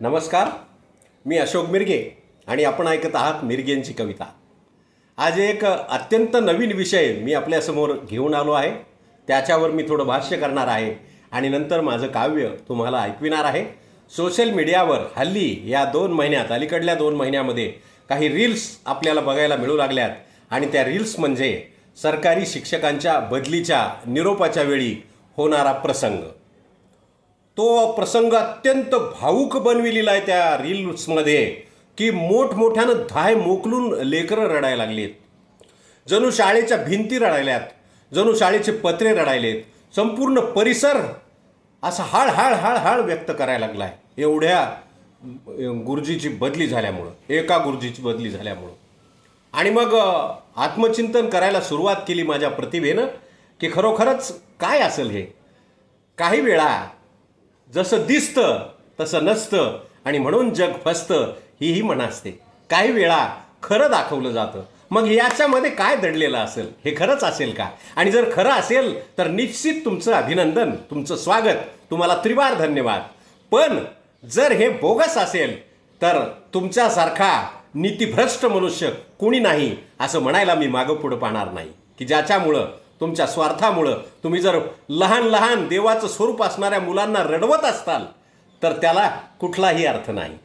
नमस्कार मी अशोक मिरगे आणि आपण ऐकत आहात मिरगेंची कविता. आज एक अत्यंत नवीन विषय मी आपल्यासमोर घेऊन आलो आहे. त्याच्यावर मी थोडं भाष्य करणार आहे आणि नंतर माझं काव्य तुम्हाला ऐकविणार आहे. सोशल मीडियावर हल्ली या दोन महिन्यात अलीकडल्या दोन महिन्यामध्ये काही रील्स आपल्याला बघायला मिळू लागल्यात आणि त्या रील्स म्हणजे सरकारी शिक्षकांच्या बदलीच्या निरोपाच्या वेळी होणारा प्रसंग. तो प्रसंग अत्यंत भावूक बनविलेला आहे त्या रील्समध्ये की मोठमोठ्यानं धाय मोकलून लेकरं रडायला लागलीत. जणू शाळेच्या भिंती रडायल्यात जणू शाळेचे पत्रे रडायलेत. संपूर्ण परिसर असा हाळ हाळ हाळ हाळ व्यक्त करायला लागलाय. एवढ्या गुरुजीची बदली झाल्यामुळं एका गुरुजीची बदली झाल्यामुळं. आणि मग आत्मचिंतन करायला सुरुवात केली माझ्या प्रतिभेनं की खरोखरच काय असेल हे? काही वेळा जसं दिसतं तसं नसतं. आणि म्हणून जग फसतं ही ही म्हण असते. काही वेळा खरं दाखवलं जातं. मग याच्यामध्ये काय दडलेलं असेल? हे खरंच असेल का? आणि जर खरं असेल तर निश्चित तुमचं अभिनंदन तुमचं स्वागत. तुम्हाला त्रिवार धन्यवाद. पण जर हे बोगस असेल तर तुमच्यासारखा नीतिभ्रष्ट मनुष्य कुणी नाही असं म्हणायला मी मागं पुढं पाहणार नाही. की ज्याच्यामुळं तुमच्या स्वार्थामुळं तुम्ही जर लहान लहान देवाचं स्वरूप असणाऱ्या मुलांना रडवत असताल तर त्याला कुठलाही अर्थ नाही.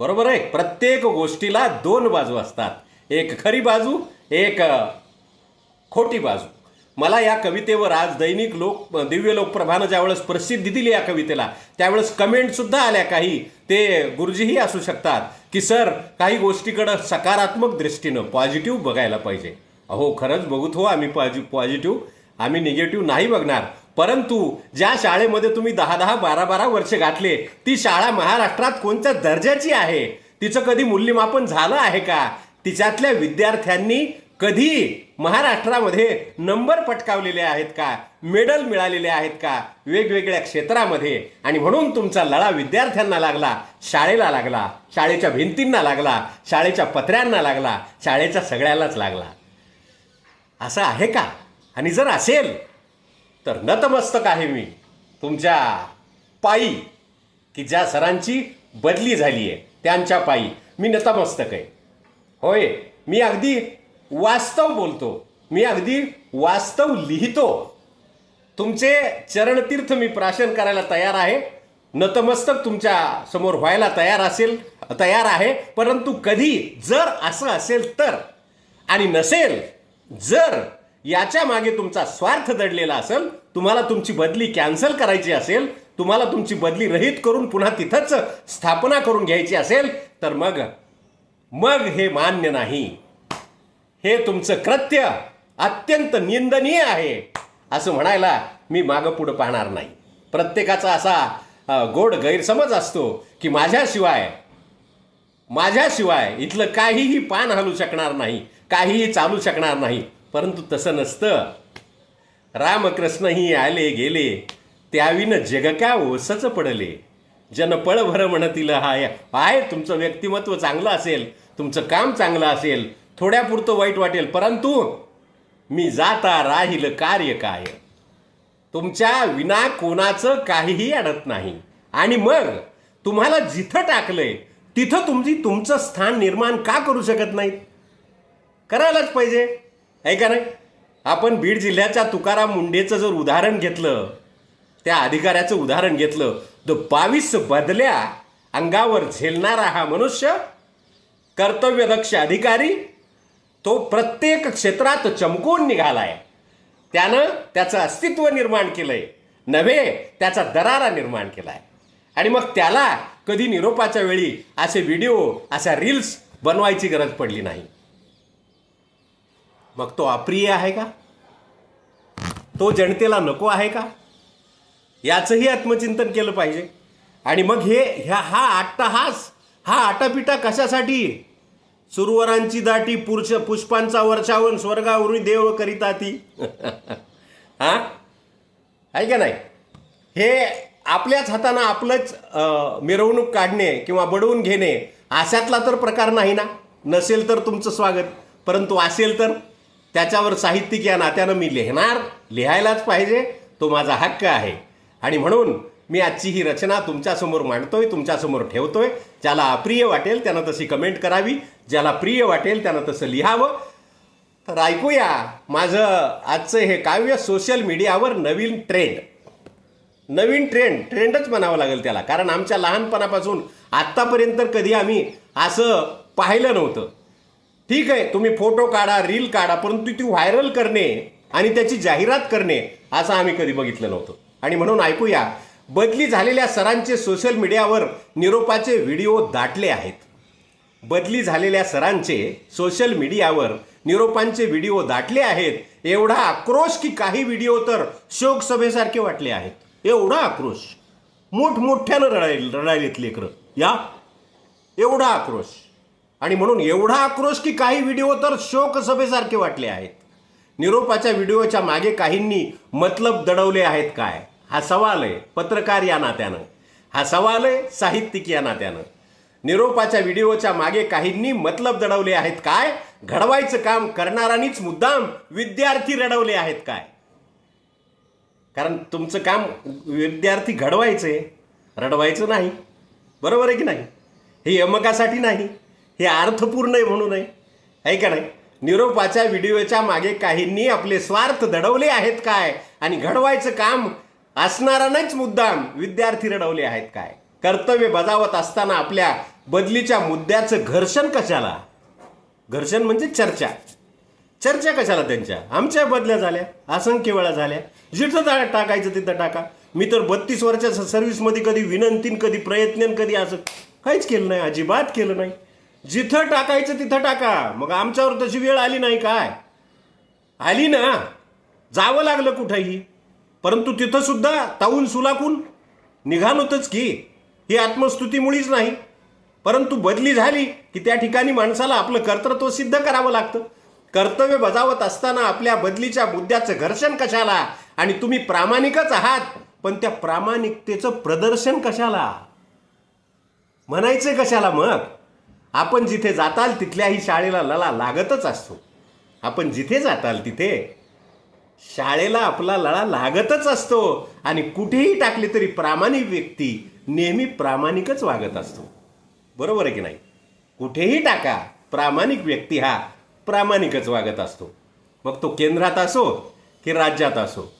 बरोबर आहे? प्रत्येक गोष्टीला दोन बाजू असतात. एक खरी बाजू एक खोटी बाजू. मला या कवितेवर आज दैनिक लोक दिव्य लोकप्रभानं ज्यावेळेस प्रसिद्धी दिली या कवितेला त्यावेळेस कमेंटसुद्धा आल्या काही. ते गुरुजीही असू शकतात की सर काही गोष्टीकडं सकारात्मक दृष्टीनं पॉझिटिव्ह बघायला पाहिजे. अहो खरंच बघूत हो आम्ही पॉझि पॉझिटिव्ह आम्ही निगेटिव्ह नाही बघणार. परंतु ज्या शाळेमध्ये तुम्ही दहा दहा बारा बारा वर्ष घातले ती शाळा महाराष्ट्रात कोणत्या दर्जाची आहे? तिचं कधी मूल्यमापन झालं आहे का? तिच्यातल्या विद्यार्थ्यांनी कधी महाराष्ट्रामध्ये नंबर पटकावलेले आहेत का? मेडल मिळालेले आहेत का? वेगवेगळ्या क्षेत्रामध्ये. आणि म्हणून तुमचा लळा विद्यार्थ्यांना लागला शाळेला लागला शाळेच्या भिंतींना लागला शाळेच्या पत्र्यांना लागला शाळेच्या सगळ्यालाच लागला. असं आहे का? आणि जर असेल तर नतमस्तक आहे मी. तुमच्या पायी की ज्या सरांची बदली झाली आहे त्यांच्या पायी मी नतमस्तक आहे. होय मी अगदी वास्तव बोलतो. मी अगदी वास्तव लिहितो. तुमचे चरणतीर्थ मी प्राशन करायला तयार आहे. नतमस्तक तुमच्यासमोर व्हायला तयार असेल तयार आहे. परंतु कधी जर असं असेल तर आणि नसेल जर याच्या मागे तुमचा स्वार्थ दडलेला असेल तुम्हाला तुमची बदली कॅन्सल करायची असेल तुम्हाला तुमची बदली रहित करून पुन्हा तिथंच स्थापना करून घ्यायची असेल तर मग मग हे मान्य नाही. हे तुमचं कृत्य अत्यंत निंदनीय आहे असं म्हणायला मी मागं पुढं पाहणार नाही. प्रत्येकाचा असा गोड गैरसमज असतो की माझ्याशिवाय माझ्याशिवाय इथलं काहीही पान हलू शकणार नाही. काहीही चालू शकणार नाही. परंतु तसं नसतं. रामकृष्णही आले गेले त्याविन जग का ओसच पडले? जन पळभर म्हणतील हाय आहे तुमचं व्यक्तिमत्व चांगलं असेल तुमचं काम चांगलं असेल थोड्यापुरतं वाईट वाटेल परंतु मी जाता राहील कार्य काय? तुमच्या विना कोणाचं काहीही अडत नाही. आणि मग तुम्हाला जिथं टाकलंय तिथं तुमची तुमचं स्थान निर्माण का करू शकत नाहीत? करायलाच पाहिजे. आहे का नाही? आपण बीड जिल्ह्याच्या तुकाराम मुंडेचं जर उदाहरण घेतलं त्या अधिकाऱ्याचं उदाहरण घेतलं तर बावीस बदल्या अंगावर झेलणारा हा मनुष्य कर्तव्यदक्ष अधिकारी तो प्रत्येक क्षेत्रात चमकून निघालाय. त्यानं त्याचं अस्तित्व निर्माण केलंय. नव्हे त्याचा दरारा निर्माण केलाय. आणि मग त्याला कधी निरोपाच्या वेळी असे व्हिडिओ अशा रील्स बनवायची गरज पडली नाही. मग तो अप्रिय आहे का? तो जनतेला नको आहे का? याचंही आत्मचिंतन केलं पाहिजे. आणि मग हे ह्या हा अट्टहास हा आटापिटा कशासाठी? सुरवरांची दाटी पुरुष पुष्पांचा वर्षावून स्वर्गावरून देव करिता ती हा? आहे का नाही? हे आपल्याच हातानं आपलंच मिरवणूक काढणे किंवा बडवून घेणे अशातला तर प्रकार नाही ना? नसेल तर तुमचं स्वागत. परंतु असेल तर? त्याच्यावर साहित्यिक या नात्यानं मी लिहिणार लिहायलाच पाहिजे तो माझा हक्क आहे. आणि म्हणून मी आजची ही रचना तुमच्यासमोर मांडतोय तुमच्यासमोर ठेवतोय. ज्याला अप्रिय वाटेल त्यानं तशी कमेंट करावी ज्याला प्रिय वाटेल त्यानं तसं लिहावं. तर ऐकूया माझं आजचं हे काव्य सोशल मीडियावर नवीन ट्रेंड नवीन ट्रेंड ट्रेंडच म्हणावं लागेल त्याला. कारण आमच्या लहानपणापासून आत्तापर्यंत कधी आम्ही असं पाहिलं नव्हतं. ठीक आहे तुम्ही फोटो काढा रील काढा परंतु ती व्हायरल करणे आणि त्याची जाहिरात करणे असं आम्ही कधी बघितलं नव्हतं. आणि म्हणून ऐकूया बदली झालेल्या सरांचे सोशल मीडियावर निरोपाचे व्हिडिओ दाटले आहेत. बदली झालेल्या सरांचे सोशल मीडियावर निरोपांचे व्हिडिओ दाटले आहेत. एवढा आक्रोश की काही व्हिडिओ तर शोकसभेसारखे वाटले आहेत. एवढा आक्रोश. मोठमोठ्यानं रडाय रडायलेत लेकरं. या? एवढा आक्रोश. आणि म्हणून एवढा आक्रोश की काही व्हिडिओ तर शोकसभेसारखे वाटले आहेत. निरोपाच्या व्हिडिओच्या मागे काहींनी मतलब दडवले आहेत काय? हा सवाल आहे पत्रकार या नात्यानं. हा सवाल आहे साहित्यिक या नात्यानं. निरोपाच्या व्हिडिओच्या मागे काहींनी मतलब दडवले आहेत काय? घडवायचं काम करणारांनीच मुद्दाम विद्यार्थी रडवले आहेत काय? कारण तुमचं काम विद्यार्थी घडवायचं आहे रडवायचं नाही. बरोबर आहे की नाही? हे यमकासाठी नाही. हे अर्थपूर्ण आहे म्हणून आहे. आहे का नाही? निरोपाच्या व्हिडिओच्या मागे काहींनी आपले स्वार्थ दडवले आहेत काय? आणि घडवायचं काम असणारानेच मुद्दाम विद्यार्थी रडवले आहेत काय? कर्तव्य बजावत असताना आपल्या बदलीच्या मुद्द्याचं घर्षण कशाला? घर्षण म्हणजे चर्चा. चर्चा कशाला त्यांच्या? आमच्या बदल्या झाल्या असंख्य वेळा झाल्या. जिथं टाकायचं तिथं टाका. मी तर बत्तीस वर्षाच्या सर्व्हिसमध्ये कधी विनंतीन कधी प्रयत्न कधी असं काहीच केलं नाही अजिबात केलं नाही. जिथं टाकायचं तिथं टाका. मग आमच्यावर तशी वेळ आली नाही काय? आली ना. जावं लागलं कुठंही. परंतु तिथं सुद्धा ताऊन सुलाकून निघालोतच की ही आत्मस्तुतीमुळेच नाही. परंतु बदली झाली की त्या ठिकाणी माणसाला आपलं कर्तृत्व सिद्ध करावं लागतं. कर्तव्य बजावत असताना आपल्या बदलीच्या मुद्द्याचं घर्षण कशाला? आणि तुम्ही प्रामाणिकच आहात पण त्या प्रामाणिकतेचं प्रदर्शन कशाला? म्हणायचं कशाला मग? आपण जिथे जाताल तिथल्याही शाळेला लळा लागतच असतो. आपण जिथे जाताल तिथे शाळेला आपला लळा लागतच असतो आणि कुठेही टाकली तरी प्रामाणिक व्यक्ती नेहमी प्रामाणिकच वागत असतो. बरोबर आहे की नाही? कुठेही टाका प्रामाणिक व्यक्ती हा प्रामाणिकच वागत असतो. मग तो केंद्रात असो की राज्यात असो.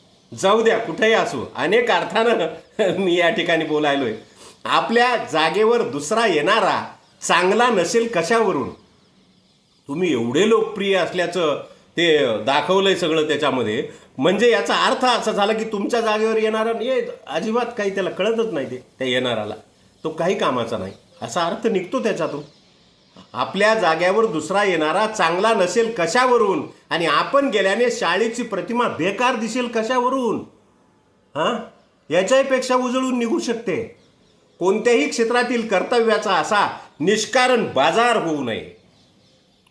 जाऊ द्या कुठेही असो. अनेक अर्थानं मी या ठिकाणी बोलायलोय. आपल्या जागेवर दुसरा येणारा चांगला नसेल कशावरून? तुम्ही एवढे लोकप्रिय असल्याचं ते दाखवलं आहे सगळं त्याच्यामध्ये. म्हणजे याचा अर्थ असा झाला की तुमच्या जागेवर येणारा ये अजिबात काही त्याला कळतच नाही ते त्या येणाराला तो काही कामाचा नाही. असा अर्थ निघतो त्याच्यातून. आपल्या जाग्यावर दुसरा येणारा चांगला नसेल कशावरून? आणि आपण गेल्याने शाळेची प्रतिमा बेकार दिसेल कशावरून? हां? याच्याहीपेक्षा उजळून निघू शकते. कोणत्याही क्षेत्रातील कर्तव्याचा असा निष्कारण बाजार होऊ नये.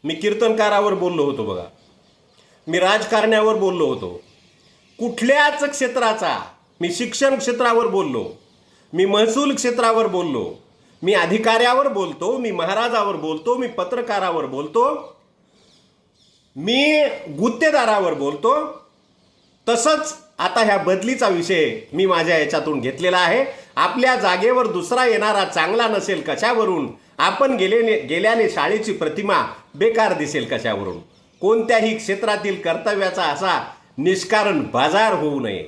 मी कीर्तनकारावर बोललो होतो बघा. मी राजकारण्यावर बोललो होतो. कुठल्याच क्षेत्राचा मी शिक्षण क्षेत्रावर बोललो. मी महसूल क्षेत्रावर बोललो. मी अधिकाऱ्यावर बोलतो मी महाराजावर बोलतो मी पत्रकारावर बोलतो. मी गुत्तेदारावर बोलतो. तसंच आता ह्या बदलीचा विषय मी माझ्या याच्यातून घेतलेला आहे. आपल्या जागेवर दुसरा येणारा चांगला नसेल कशावरून? आपण गेलेने गेल्याने शाळेची प्रतिमा बेकार दिसेल कशावरून? कोणत्याही क्षेत्रातील कर्तव्याचा असा निष्कारण बाजार होऊ नये.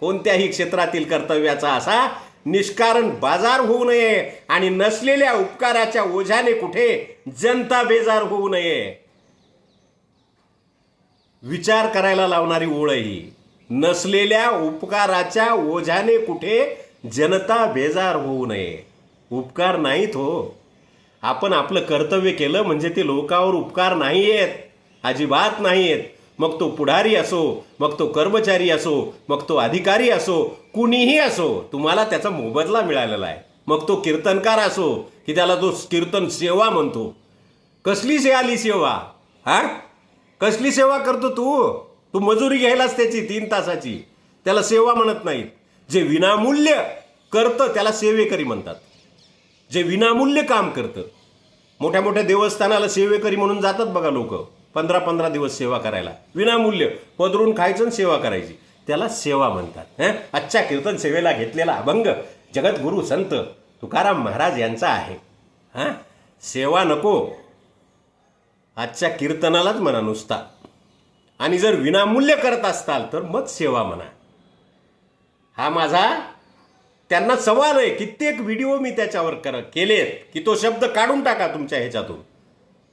कोणत्याही क्षेत्रातील कर्तव्याचा असा निष्कारण बाजार होऊ नये आणि नसलेल्या उपकाराच्या ओझ्याने कुठे जनता बेजार होऊ नये. विचार करायला लावणारी ओळ ही नसलेल्या उपकाराच्या ओझ्याने कुठे जनता बेजार होऊ नये. उपकार नाहीत हो. आपण आपलं कर्तव्य केलं म्हणजे ते लोकावर उपकार नाही आहेत अजिबात नाही आहेत मग तो पुढारी असो मग तो कर्मचारी असो मग तो अधिकारी असो कुणीही असो तुम्हाला त्याचा मोबदला मिळालेला आहे. मग तो कीर्तनकार असो की त्याला तो कीर्तन सेवा म्हणतो. कसली से आली सेवा? हा? कसली सेवा करतो तू? तू मजुरी घ्यायलाच त्याची तीन तासाची. त्याला सेवा म्हणत नाहीत. जे विनामूल्य करतं त्याला सेवेकरी म्हणतात. जे विनामूल्य काम करतं. मोठ्या मोठ्या देवस्थानाला सेवेकरी म्हणून जातात बघा लोक. पंधरा पंधरा दिवस सेवा करायला. विनामूल्य. पदरून खायचं आणि सेवा करायची. त्याला सेवा म्हणतात. हं? आजच्या कीर्तन सेवेला घेतलेला अभंग जगद्गुरू संत तुकाराम महाराज यांचा आहे. हां? सेवा नको. आजच्या कीर्तनालाच म्हणा नुसता. आणि जर विनामूल्य करत असताल तर मग सेवा म्हणा. हा माझा त्यांना सवाल आहे कित्येक व्हिडिओ मी त्याच्यावर कर केलेत की तो शब्द काढून टाका तुमच्या ह्याच्यातून.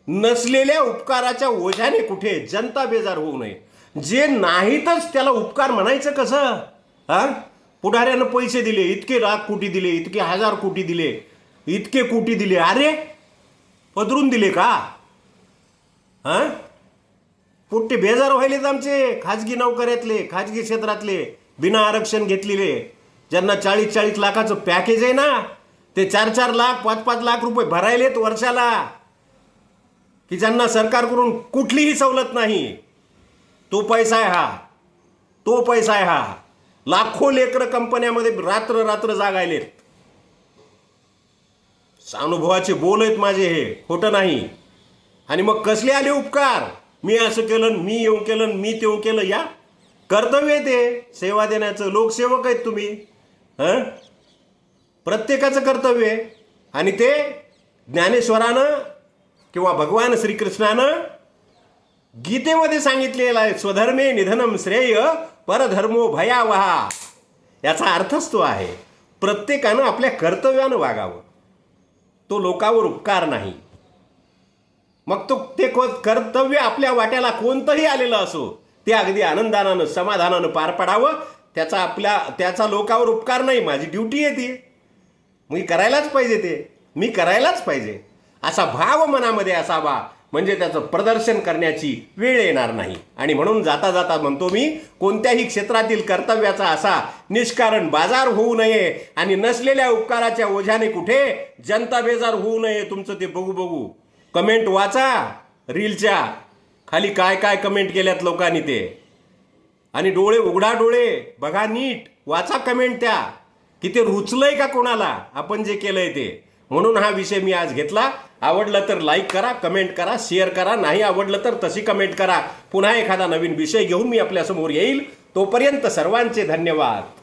नसलेल्या उपकाराच्या ओझ्याने कुठे जनता बेजार होऊ नये. जे नाहीतच त्याला उपकार म्हणायचं कसं? हा? पुढाऱ्यानं पैसे दिले इतके लाख कोटी दिले इतके हजार कोटी दिले इतके कोटी दिले. अरे पदरून दिले का? हा? पोट्टे बेजार व्हायलेत आमचे खाजगी नोकऱ्यातले खाजगी क्षेत्रातले बिना आरक्षण घेतलेले. ज्यांना चाळीस चाळीस लाखाचं पॅकेज आहे ना ते चार चार लाख पाच पाच लाख रुपये भरायलेत वर्षाला. की ज्यांना सरकारकडून कुठलीही सवलत नाही. तो पैसा आहे हा. तो पैसा आहे हा. लाखो लेकर कंपन्यामध्ये रात्र रात्र जागायलेत अनुभवाचे बोल आहेत माझे हे खोटं नाही. आणि मग कसले आले उपकार? मी असं केलं मी येऊन केलं मी तेऊ केलं या कर्तव्य ते. सेवा देण्याचं लोकसेवक आहेत तुम्ही. हं? प्रत्येकाचं कर्तव्य आहे. आणि ते ज्ञानेश्वरानं किंवा भगवान श्रीकृष्णानं गीतेमध्ये सांगितलेलं आहे स्वधर्मे निधनम श्रेय परधर्मो भयावहा. याचा अर्थच तो आहे प्रत्येकानं आपल्या कर्तव्यानं वागावं. तो लोकावर उपकार नाही. मग तो ते को कर्तव्य आपल्या वाट्याला कोणतंही आलेलं असो ते अगदी आनंदानं समाधानानं पार पडावं. त्याचा आपल्या त्याचा लोकावर उपकार नाही माझी ड्युटी आहे ती. मी करायलाच पाहिजे ते. मी करायलाच पाहिजे. असा भाव मनामध्ये असावा. म्हणजे त्याचं प्रदर्शन करण्याची वेळ येणार नाही. आणि म्हणून जाता जाता म्हणतो मी कोणत्याही क्षेत्रातील कर्तव्याचा असा निष्कारण बाजार होऊ नये आणि नसलेल्या उपकाराच्या ओझ्याने कुठे जनता बेजार होऊ नये तुमचं ते बघू बघू. कमेंट वाचा रीलच्या. खाली काय काय कमेंट केल्यात लोकांनी ते? आणि डोळे उघडा डोळे बघा नीट वाचा कमेंट त्या. की ते रुचलंय का कोणाला? आपण जे केलंय ते. म्हणून हा विषय मी आज घेतला. आवडलं तर लाईक करा कमेंट करा शेअर करा. नाही आवडलं तर तशी कमेंट करा. पुन्हा एखादा नवीन विषय घेऊन मी आपल्यासमोर येईल. तोपर्यंत सर्वांचे धन्यवाद.